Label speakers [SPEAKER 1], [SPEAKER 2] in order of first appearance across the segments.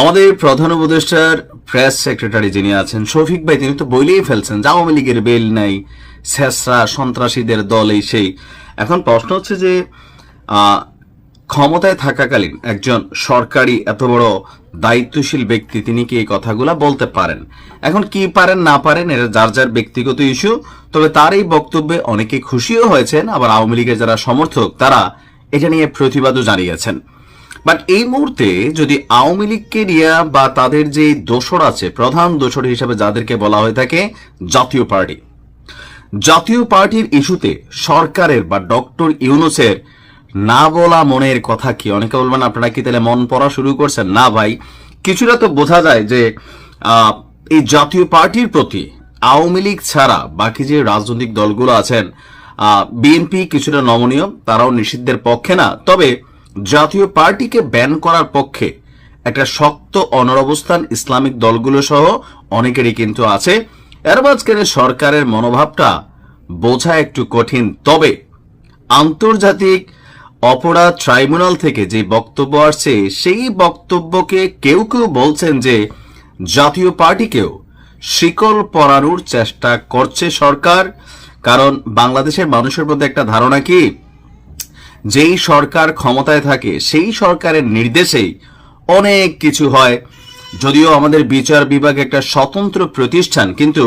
[SPEAKER 1] আমাদের প্রধান উপদেষ্টার প্রেস সেক্রেটারি যিনি আছেন শফিক ভাই তিনি তো বইলেই ফেলছেন যে আওয়ামী লীগের বেল নাই শেষরা সন্ত্রাসীদের দল এই সেই এখন প্রশ্ন হচ্ছে যে ক্ষমতায় থাকাকালীন একজন সরকারি এত বড় দায়িত্বশীল ব্যক্তি তিনি কি এই কথাগুলা বলতে পারেন এখন কি পারেন না পারেন এটা যার যার ব্যক্তিগত ইস্যু তবে তার এই বক্তব্যে অনেকে খুশিও হয়েছেন আবার আওয়ামী লীগের যারা সমর্থক তারা এটা নিয়ে প্রতিবাদও জানিয়েছেন বাট এই মুহূর্তে যদি আওয়ামী লীগকে নিয়ে বা তাদের যে দোসর আছে প্রধান দোসর হিসাবে যাদেরকে বলা হয়ে থাকে জাতীয় পার্টি জাতীয় পার্টির ইস্যুতে সরকারের বা ডক্টর ইউনুসের না বলা মনের কথা কি অনেকে বলবেন আপনারা কি তাহলে মন পড়া শুরু করছেন না ভাই কিছুটা তো বোঝা যায় যে এই জাতীয় পার্টির প্রতি আওয়ামী লীগ ছাড়া বাকি যে রাজনৈতিক দলগুলো আছেন বিএনপি কিছুটা নমনীয় তারাও নিষিদ্ধের পক্ষে না তবে জাতীয় পার্টিকে ব্যান করার পক্ষে একটা শক্ত অনরবস্থান ইসলামিক দলগুলো সহ অনেকেরই কিন্তু আছে এরবাজকারের সরকারের মনোভাবটা বোঝা একটু কঠিন তবে আন্তর্জাতিক অপরাধ ট্রাইব্যুনাল থেকে যে বক্তব্য আসছে সেই বক্তব্যকে কেউ কেউ বলছেন যে জাতীয় পার্টিকেও শিকল পরানোর চেষ্টা করছে সরকার কারণ বাংলাদেশের মানুষের প্রতি একটা ধারণা কি যেই সরকার ক্ষমতায় থাকে সেই সরকারের নির্দেশেই অনেক কিছু হয় যদিও আমাদের বিচার বিভাগ একটা স্বতন্ত্র প্রতিষ্ঠান কিন্তু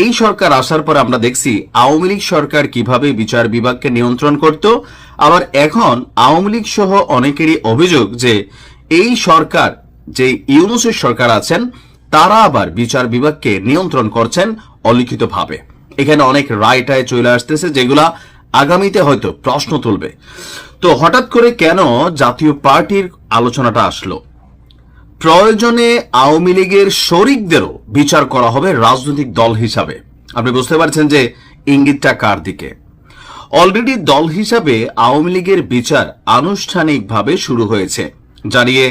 [SPEAKER 1] এই সরকার আসার পর আমরা দেখছি আওয়ামী লীগ সরকার কিভাবে বিচার বিভাগকে নিয়ন্ত্রণ করত আবার এখন আওয়ামী লীগ সহ অনেকেরই অভিযোগ যে এই সরকার যে ইউনুসের সরকার আছেন তারা আবার বিচার বিভাগকে নিয়ন্ত্রণ করছেন অলিখিতভাবে এখানে অনেক রায়টায় চলে আসতেছে যেগুলা আগামীতে হয়তো প্রশ্ন তুলবে তো হঠাৎ করে কেন জাতীয় পার্টির আলোচনাটা আসলো প্রয়োজনে আওয়ামী লীগের শরিকদেরও বিচার করা হবে রাজনৈতিক দল হিসাবে আপনি বুঝতে পারছেন যে ইঙ্গিতটা কার দিকে অলরেডি দল হিসাবে আওয়ামী লীগের বিচার আনুষ্ঠানিকভাবে শুরু হয়েছে জানিয়ে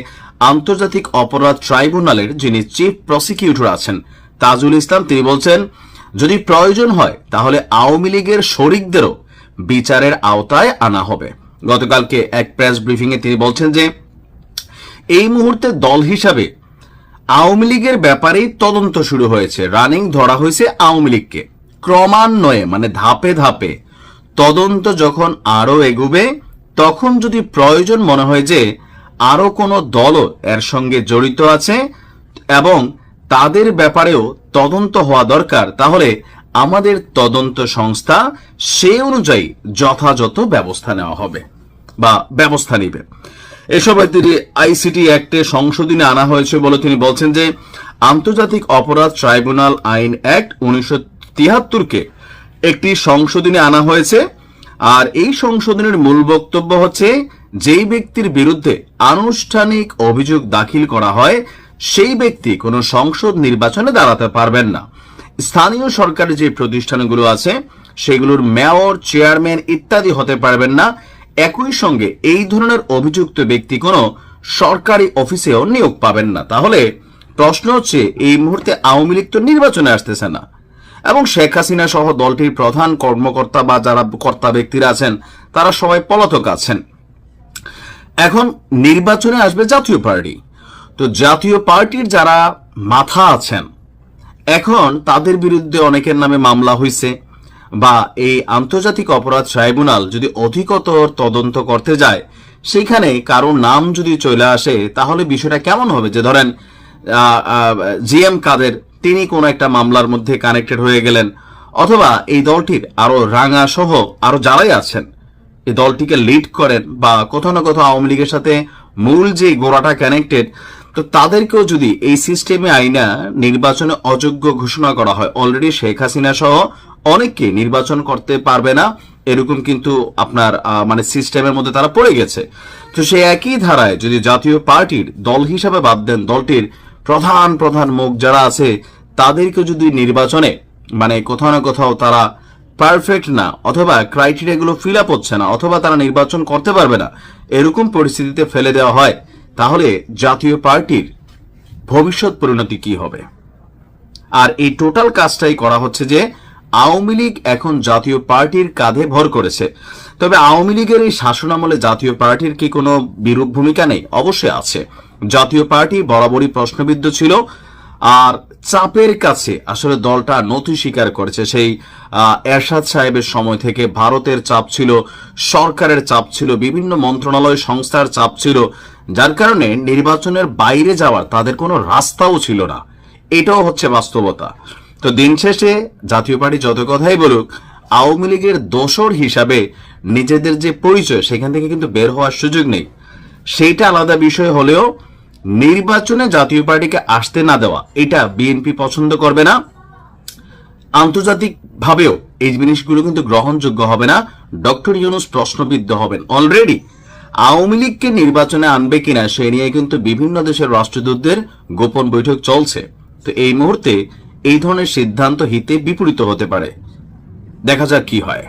[SPEAKER 1] আন্তর্জাতিক অপরাধ ট্রাইব্যুনালের যিনি চিফ প্রসিকিউটর আছেন তাজুল ইসলাম তিনি বলছেন যদি প্রয়োজন হয় তাহলে আওয়ামী লীগের শরিকদেরও বিচারের আওতায় আনা হবে গতকালকে এক প্রেস ব্রিফিংয়ে তিনি বলছেন যে এই মুহূর্তে দল হিসাবে আওয়ামী লীগের ব্যাপারেই তদন্ত শুরু হয়েছে রানিং ধরা হয়েছে আওয়ামী লীগকে ক্রমান্বয়ে মানে ধাপে ধাপে তদন্ত যখন আরও এগুবে তখন যদি প্রয়োজন মনে হয় যে আরও কোনো দলও এর সঙ্গে জড়িত আছে এবং তাদের ব্যাপারেও তদন্ত হওয়া দরকার তাহলে আমাদের তদন্ত সংস্থা সে অনুযায়ী যথাযথ ব্যবস্থা নেওয়া হবে বা ব্যবস্থা নিবে এসব তিনি আইসিটি অ্যাক্টে সংশোধনে আনা হয়েছে বলে তিনি বলছেন যে আন্তর্জাতিক অপরাধ ট্রাইব্যুনাল আইন অ্যাক্ট উনিশশো তিয়াত্তরকে একটি সংশোধনে আনা হয়েছে আর এই সংশোধনের মূল বক্তব্য হচ্ছে যেই ব্যক্তির বিরুদ্ধে আনুষ্ঠানিক অভিযোগ দাখিল করা হয় সেই ব্যক্তি কোনো সংসদ নির্বাচনে দাঁড়াতে পারবেন না স্থানীয় সরকারের যে প্রতিষ্ঠানগুলো আছে সেগুলোর মেয়র চেয়ারম্যান ইত্যাদি হতে পারবেন না একই সঙ্গে এই ধরনের অভিযুক্ত ব্যক্তি কোনো সরকারি অফিসেও নিয়োগ পাবেন না তাহলে প্রশ্ন হচ্ছে এই মুহূর্তে আওয়ামী লীগ তো নির্বাচনে আসতেছে না এবং শেখ হাসিনা সহ দলটির প্রধান কর্মকর্তা বা যারা কর্তা ব্যক্তিরা আছেন তারা সবাই পলাতক আছেন এখন নির্বাচনে আসবে জাতীয় পার্টি তো জাতীয় পার্টির যারা মাথা আছেন এখন তাদের বিরুদ্ধে অনেকের নামে মামলা হয়েছে বা এই আন্তর্জাতিক অপরাধ ট্রাইব্যুনাল যদি অধিকতর তদন্ত করতে যায় সেখানে কারো নাম যদি চলে আসে তাহলে বিষয়টা কেমন হবে যে ধরেন জি এম কাদের তিনি কোনো একটা মামলার মধ্যে কানেক্টেড হয়ে গেলেন অথবা এই দলটির আরো রাঙা সহ আরো যারাই আছেন এই দলটিকে লিড করেন বা কোথাও না কোথাও আওয়ামী লীগের সাথে মূল যে গোড়াটা কানেক্টেড তো তাদেরকেও যদি এই সিস্টেমে আইনা নির্বাচনে অযোগ্য ঘোষণা করা হয় অলরেডি শেখ হাসিনা সহ অনেককে নির্বাচন করতে পারবে না এরকম কিন্তু আপনার মানে সিস্টেমের মধ্যে তারা পড়ে গেছে তো সেই একই ধারায় যদি জাতীয় পার্টির দল হিসাবে বাদ দেন দলটির প্রধান প্রধান মুখ যারা আছে তাদেরকে যদি নির্বাচনে মানে কোথাও না কোথাও তারা পারফেক্ট না অথবা ক্রাইটেরিয়াগুলো ফিল আপ হচ্ছে না অথবা তারা নির্বাচন করতে পারবে না এরকম পরিস্থিতিতে ফেলে দেওয়া হয় তাহলে জাতীয় পার্টির ভবিষ্যৎ পরিণতি কি হবে আর এই টোটাল কাজটাই করা হচ্ছে যে আওয়ামী লীগ এখন জাতীয় পার্টির কাঁধে ভর করেছে তবে আওয়ামী লীগের এই শাসনামলে জাতীয় পার্টির কি কোনো বিরূপ ভূমিকা নেই অবশ্যই আছে জাতীয় পার্টি বরাবরই প্রশ্নবিদ্ধ ছিল আর চাপের কাছে আসলে দলটা নথি স্বীকার করেছে সেই এরশাদ সাহেবের সময় থেকে ভারতের চাপ ছিল সরকারের চাপ ছিল বিভিন্ন মন্ত্রণালয় সংস্থার চাপ ছিল যার কারণে নির্বাচনের বাইরে যাওয়ার তাদের কোনো রাস্তাও ছিল না এটাও হচ্ছে বাস্তবতা তো দিন শেষে জাতীয় পার্টি যত কথাই বলুক আওয়ামী লীগের দোসর হিসাবে নিজেদের যে পরিচয় সেখান থেকে কিন্তু বের হওয়ার সুযোগ নেই সেইটা আলাদা বিষয় হলেও নির্বাচনে জাতীয় পার্টিকে আসতে না দেওয়া এটা বিএনপি পছন্দ করবে না আন্তর্জাতিকভাবেও এই জিনিসগুলো কিন্তু গ্রহণযোগ্য হবে না ডক্টর ইউনুস প্রশ্নবিদ্ধ হবেন অলরেডি আওয়ামী লীগকে নির্বাচনে আনবে কিনা সে নিয়ে কিন্তু বিভিন্ন দেশের রাষ্ট্রদূতদের গোপন বৈঠক চলছে তো এই মুহূর্তে এই ধরনের সিদ্ধান্ত হিতে বিপরীত হতে পারে দেখা যাক কি হয়